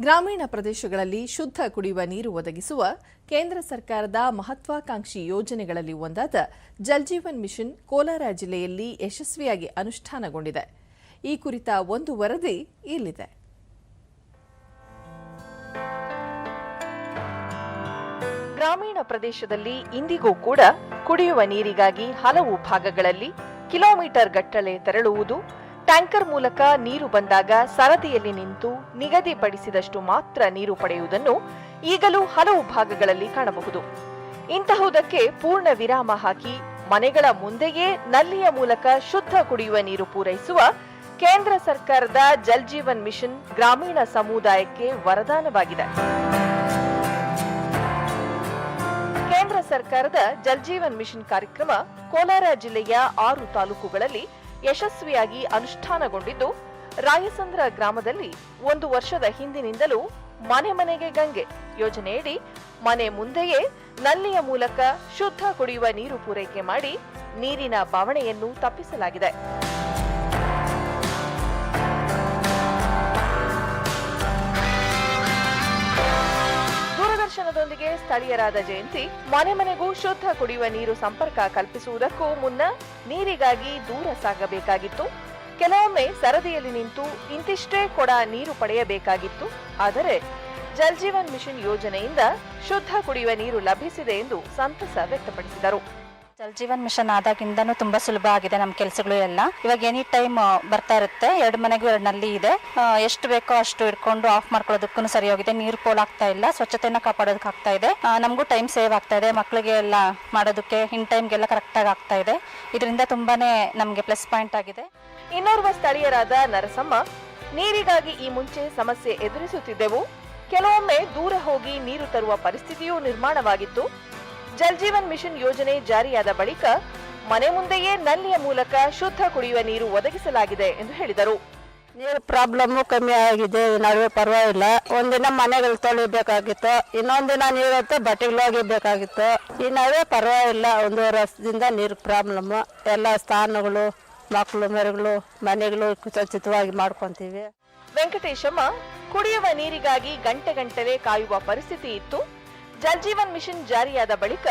ಗ್ರಾಮೀಣ ಪ್ರದೇಶಗಳಲ್ಲಿ ಶುದ್ಧ ಕುಡಿಯುವ ನೀರು ಒದಗಿಸುವ ಕೇಂದ್ರ ಸರ್ಕಾರದ ಮಹತ್ವಾಕಾಂಕ್ಷಿ ಯೋಜನೆಗಳಲ್ಲಿ ಒಂದಾದ ಜಲ್ಜೀವನ್ ಮಿಷನ್ ಕೋಲಾರ ಜಿಲ್ಲೆಯಲ್ಲಿ ಯಶಸ್ವಿಯಾಗಿ ಅನುಷ್ಠಾನಗೊಂಡಿದೆ. ಈ ಕುರಿತ ಒಂದು ವರದಿ ಇಲ್ಲಿದೆ. ಗ್ರಾಮೀಣ ಪ್ರದೇಶದಲ್ಲಿ ಇಂದಿಗೂ ಕೂಡ ಕುಡಿಯುವ ನೀರಿಗಾಗಿ ಹಲವು ಭಾಗಗಳಲ್ಲಿ ಕಿಲೋಮೀಟರ್ ಗಟ್ಟಲೆ ತೆರಳುವುದು ಟ್ಯಾಂಕರ್ ಮೂಲಕ ನೀರು ಬಂದಾಗ ಸರದಿಯಲ್ಲಿ ನಿಂತು ನಿಗದಿಪಡಿಸಿದಷ್ಟು ಮಾತ್ರ ನೀರು ಪಡೆಯುವುದನ್ನು ಈಗಲೂ ಹಲವು ಭಾಗಗಳಲ್ಲಿ ಕಾಣಬಹುದು. ಇಂತಹುದಕ್ಕೆ ಪೂರ್ಣ ವಿರಾಮ ಹಾಕಿ ಮನೆಗಳ ಮುಂದೆಯೇ ನಲ್ಲಿಯ ಮೂಲಕ ಶುದ್ಧ ಕುಡಿಯುವ ನೀರು ಪೂರೈಸುವ ಕೇಂದ್ರ ಸರ್ಕಾರದ ಜಲ್ ಜೀವನ್ ಮಿಷನ್ ಗ್ರಾಮೀಣ ಸಮುದಾಯಕ್ಕೆ ವರದಾನವಾಗಿದೆ. ಕೇಂದ್ರ ಸರ್ಕಾರದ ಜಲ್ ಜೀವನ್ ಮಿಷನ್ ಕಾರ್ಯಕ್ರಮ ಕೋಲಾರ ಜಿಲ್ಲೆಯ ಆರು ತಾಲೂಕುಗಳಲ್ಲಿ ಯಶಸ್ವಿಯಾಗಿ ಅನುಷ್ಠಾನಗೊಂಡಿದ್ದು, ರಾಯಸಂದ್ರ ಗ್ರಾಮದಲ್ಲಿ ಒಂದು ವರ್ಷದ ಹಿಂದಿನಿಂದಲೂ ಮನೆ ಮನೆಗೆ ಗಂಗೆ ಯೋಜನೆಯಡಿ ಮನೆ ಮುಂದೆಯೇ ನಲ್ಲಿಯ ಮೂಲಕ ಶುದ್ಧ ಕುಡಿಯುವ ನೀರು ಪೂರೈಕೆ ಮಾಡಿ ನೀರಿನ ಬವಣೆಯನ್ನು ತಪ್ಪಿಸಲಾಗಿದೆ. ಸ್ಥಳೀಯರಾದ ಜಯಂತಿ, ಮನೆ ಮನೆಗೂ ಶುದ್ಧ ಕುಡಿಯುವ ನೀರು ಸಂಪರ್ಕ ಕಲ್ಪಿಸುವುದಕ್ಕೂ ಮುನ್ನ ನೀರಿಗಾಗಿ ದೂರ ಸಾಗಬೇಕಾಗಿತ್ತು. ಕೆಲವೊಮ್ಮೆ ಸರದಿಯಲ್ಲಿ ನಿಂತು ಇಂತಿಷ್ಟೇ ಕೊಡ ನೀರು ಪಡೆಯಬೇಕಾಗಿತ್ತು. ಆದರೆ ಜಲ್ ಜೀವನ್ ಮಿಷನ್ ಯೋಜನೆಯಿಂದ ಶುದ್ಧ ಕುಡಿಯುವ ನೀರು ಲಭಿಸಿದೆ ಎಂದು ಸಂತಸ ವ್ಯಕ್ತಪಡಿಸಿದರು. ಜಲ್ ಜೀವನ್ ಮಿಷನ್ ಆದಾಗಿಂದನೂ ತುಂಬಾ ಸುಲಭ ಆಗಿದೆ ನಮ್ಮ ಕೆಲಸಗಳು ಎಲ್ಲ. ಇವಾಗ ಎನಿ ಟೈಮ್ ಬರ್ತಾ ಇರುತ್ತೆ. ಎರಡು ಮನೆಗೂ ಎರಡು ನಲ್ಲಿ ಇದೆ ಎಷ್ಟು ಬೇಕೋ ಅಷ್ಟು ಇಟ್ಕೊಂಡು ಆಫ್ ಮಾಡ್ಕೊಳ್ಳೋದಕ್ಕೂ ಸರಿ ಹೋಗಿದೆ ನೀರು ಪೋಲಾಗ್ತಾ ಇಲ್ಲ. ಸ್ವಚ್ಛತೆಯನ್ನ ಕಾಪಾಡೋದಕ್ಕೆ ಆಗ್ತಾ ಇದೆ. ನಮಗೂ ಟೈಮ್ ಸೇವ್ ಆಗ್ತಾ ಇದೆ. ಮಕ್ಕಳಿಗೆ ಎಲ್ಲ ಮಾಡೋದಕ್ಕೆ ಇನ್ ಟೈಮ್ಗೆಲ್ಲ ಕರೆಕ್ಟಾಗಿ ಆಗ್ತಾ ಇದೆ. ಇದರಿಂದ ತುಂಬಾನೇ ನಮಗೆ ಪ್ಲಸ್ ಪಾಯಿಂಟ್ ಆಗಿದೆ. ಇನ್ನೋರ್ವ ಸ್ಥಳೀಯರಾದ ನರಸಮ್ಮ, ನೀರಿಗಾಗಿ ಈ ಮುಂಚೆ ಸಮಸ್ಯೆ ಎದುರಿಸುತ್ತಿದ್ದೆವು. ಕೆಲವೊಮ್ಮೆ ದೂರ ಹೋಗಿ ನೀರು ತರುವ ಪರಿಸ್ಥಿತಿಯೂ ನಿರ್ಮಾಣವಾಗಿತ್ತು. ಜಲ್ ಜೀವನ್ ಮಿಷನ್ ಯೋಜನೆ ಜಾರಿಯಾದ ಬಳಿಕ ಮನೆ ಮುಂದೆಯೇ ನಲ್ಲಿಯ ಮೂಲಕ ಶುದ್ಧ ಕುಡಿಯುವ ನೀರು ಒದಗಿಸಲಾಗಿದೆ ಎಂದು ಹೇಳಿದರು. ನೀರು ಪ್ರಾಬ್ಲಮ್ಮು ಕಮ್ಮಿ ಆಗಿದೆ ನಾವೇ ನಡುವೆ ಪರವಾಗಿಲ್ಲ. ಒಂದಿನ ಮನೆಗಳು ತೊಳಿಬೇಕಾಗಿತ್ತು ಇನ್ನೊಂದಿನ ನೀರು ಹೊತ್ತು ಬಟ್ಟೆಗಳು ಒಗಿಬೇಕಾಗಿತ್ತು ಈ ನಡುವೆ ಪರವಾಗಿಲ್ಲ ಒಂದೂವರೆ ವರ್ಷದಿಂದ ನೀರು ಪ್ರಾಬ್ಲಮ್ಮು ಎಲ್ಲ ಸ್ಥಾನಗಳು ಮಕ್ಕಳು ಮರಿಗಳು ಮನೆಗಳು ಸ್ವಚ್ಛತವಾಗಿ ಮಾಡ್ಕೊತೀವಿ. ವೆಂಕಟೇಶಮ್ಮ ಕುಡಿಯುವ ನೀರಿಗಾಗಿ ಗಂಟೆ ಗಂಟಲೆ ಕಾಯುವ ಪರಿಸ್ಥಿತಿ ಇತ್ತು. ಜಲ್ ಜೀವನ್ ಮಿಷನ್ ಜಾರಿಯಾದ ಬಳಿಕ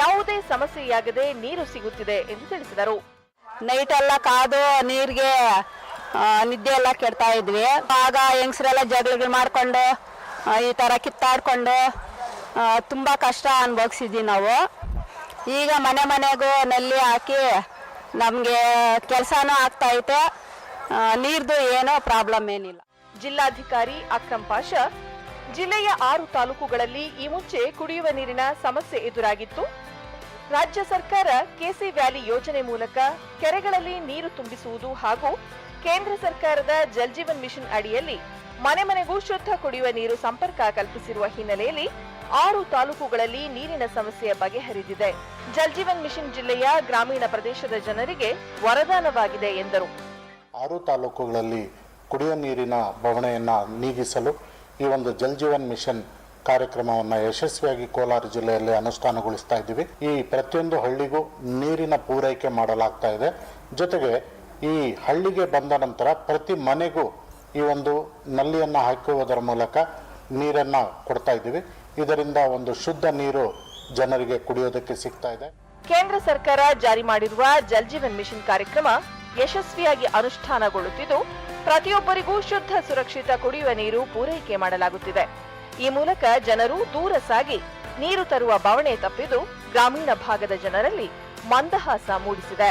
ಯಾವುದೇ ಸಮಸ್ಯೆಯಾಗದೆ ನೀರು ಸಿಗುತ್ತಿದೆ ಎಂದು ತಿಳಿಸಿದರು. ನೈಟ್ ಎಲ್ಲ ಕಾದು ನೀರಿಗೆ ನಿದ್ದೆ ಎಲ್ಲ ಕೆಡ್ತಾ ಇದ್ವಿ. ಆಗ ಹೆಂಗಸರೆಲ್ಲ ಜಗಳಗಳು ಮಾಡ್ಕೊಂಡು ಈ ಥರ ಕಿತ್ತಾಡ್ಕೊಂಡು ತುಂಬಾ ಕಷ್ಟ ಅನುಭವಿಸಿದ್ವಿ ನಾವು. ಈಗ ಮನೆ ಮನೆಗೂ ನಲ್ಲಿ ಹಾಕಿ ನಮಗೆ ಕೆಲಸನೂ ಆಗ್ತೈತೆ ನೀರ್ದು ಏನೋ ಪ್ರಾಬ್ಲಮ್ ಏನಿಲ್ಲ. ಜಿಲ್ಲಾಧಿಕಾರಿ ಅಕ್ರಂ ಪಾಷಾ ಜಿಲ್ಲೆಯ ಆರು ತಾಲೂಕುಗಳಲ್ಲಿ ಈ ಮುಂಚೆ ಕುಡಿಯುವ ನೀರಿನ ಸಮಸ್ಯೆ ಎದುರಾಗಿತ್ತು. ರಾಜ್ಯ ಸರ್ಕಾರ ಕೆಸಿ ವ್ಯಾಲಿ ಯೋಜನೆ ಮೂಲಕ ಕೆರೆಗಳಲ್ಲಿ ನೀರು ತುಂಬಿಸುವುದು ಹಾಗೂ ಕೇಂದ್ರ ಸರ್ಕಾರದ ಜಲ್ಜೀವನ್ ಮಿಷನ್ ಅಡಿಯಲ್ಲಿ ಮನೆ ಮನೆಗೂ ಶುದ್ಧ ಕುಡಿಯುವ ನೀರು ಸಂಪರ್ಕ ಕಲ್ಪಿಸಿರುವ ಹಿನ್ನೆಲೆಯಲ್ಲಿ ಆರು ತಾಲೂಕುಗಳಲ್ಲಿ ನೀರಿನ ಸಮಸ್ಯೆ ಬಗೆಹರಿದಿದೆ. ಜಲ್ಜೀವನ್ ಮಿಷನ್ ಜಿಲ್ಲೆಯ ಗ್ರಾಮೀಣ ಪ್ರದೇಶದ ಜನರಿಗೆ ವರದಾನವಾಗಿದೆ ಎಂದರು. ಆರು ತಾಲೂಕುಗಳಲ್ಲಿ ಕುಡಿಯುವ ನೀರಿನ ಬವಣೆಯನ್ನು ನೀಗಿಸಲು ಈ ಒಂದು ಜಲ್ ಜೀವನ್ ಮಿಷನ್ ಕಾರ್ಯಕ್ರಮವನ್ನು ಯಶಸ್ವಿಯಾಗಿ ಕೋಲಾರ ಜಿಲ್ಲೆಯಲ್ಲಿ ಅನುಷ್ಠಾನಗೊಳಿಸ್ತಾ ಇದ್ದೀವಿ. ಈ ಪ್ರತಿಯೊಂದು ಹಳ್ಳಿಗೂ ನೀರಿನ ಪೂರೈಕೆ ಮಾಡಲಾಗ್ತಾ ಇದೆ. ಜೊತೆಗೆ ಈ ಹಳ್ಳಿಗೆ ಬಂದ ನಂತರ ಪ್ರತಿ ಮನೆಗೂ ಈ ಒಂದು ನಲ್ಲಿಯನ್ನು ಹಾಕುವುದರ ಮೂಲಕ ನೀರನ್ನು ಕೊಡ್ತಾ ಇದ್ದೀವಿ. ಇದರಿಂದ ಒಂದು ಶುದ್ಧ ನೀರು ಜನರಿಗೆ ಕುಡಿಯೋದಕ್ಕೆ ಸಿಗ್ತಾ ಇದೆ. ಕೇಂದ್ರ ಸರ್ಕಾರ ಜಾರಿ ಮಾಡಿರುವ ಜಲ್ ಜೀವನ್ ಮಿಷನ್ ಕಾರ್ಯಕ್ರಮ ಯಶಸ್ವಿಯಾಗಿ ಅನುಷ್ಠಾನಗೊಳ್ಳುತ್ತಿದ್ದು ಪ್ರತಿಯೊಬ್ಬರಿಗೂ ಶುದ್ಧ ಸುರಕ್ಷಿತ ಕುಡಿಯುವ ನೀರು ಪೂರೈಕೆ ಮಾಡಲಾಗುತ್ತಿದೆ. ಈ ಮೂಲಕ ಜನರು ದೂರ ಸಾಗಿ ನೀರು ತರುವ ಬವಣೆ ತಪ್ಪಿದ್ದು ಗ್ರಾಮೀಣ ಭಾಗದ ಜನರಲ್ಲಿ ಮಂದಹಾಸ ಮೂಡಿಸಿದೆ.